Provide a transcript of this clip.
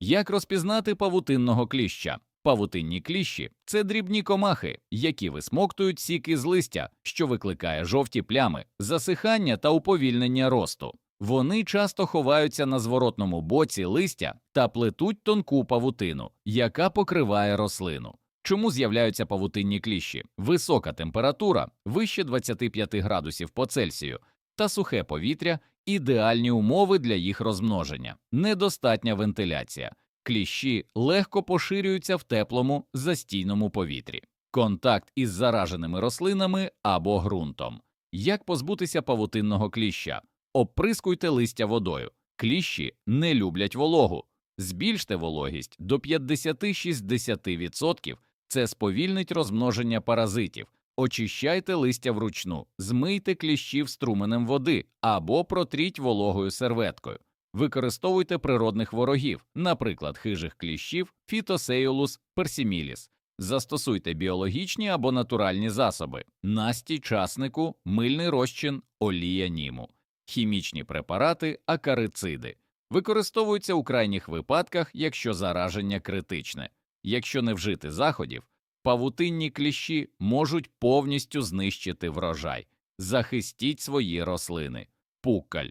Як розпізнати павутинного кліща? Павутинні кліщі це дрібні комахи, які висмоктують сік із листя, що викликає жовті плями, засихання та уповільнення росту. Вони часто ховаються на зворотному боці листя та плетуть тонку павутину, яка покриває рослину. Чому з'являються павутинні кліщі? Висока температура, вище 25 градусів по Цельсію, та сухе повітря ідеальні умови для їх розмноження, недостатня вентиляція. Кліщі легко поширюються в теплому застійному повітрі, контакт із зараженими рослинами або ґрунтом. Як позбутися павутинного кліща? Оприскуйте листя водою. Кліщі не люблять вологу. Збільште вологість до 50-60%. Це сповільнить розмноження паразитів. Очищайте листя вручну, змийте кліщів струменем води або протріть вологою серветкою. Використовуйте природних ворогів, наприклад, хижих кліщів, фітосеюлус, персіміліс. Застосуйте біологічні або натуральні засоби, настій часнику, мильний розчин, олія німу, хімічні препарати, акарициди. Використовуються у крайніх випадках, якщо зараження критичне. Якщо не вжити заходів, павутинні кліщі можуть повністю знищити врожай. Захистіть свої рослини. Пукаль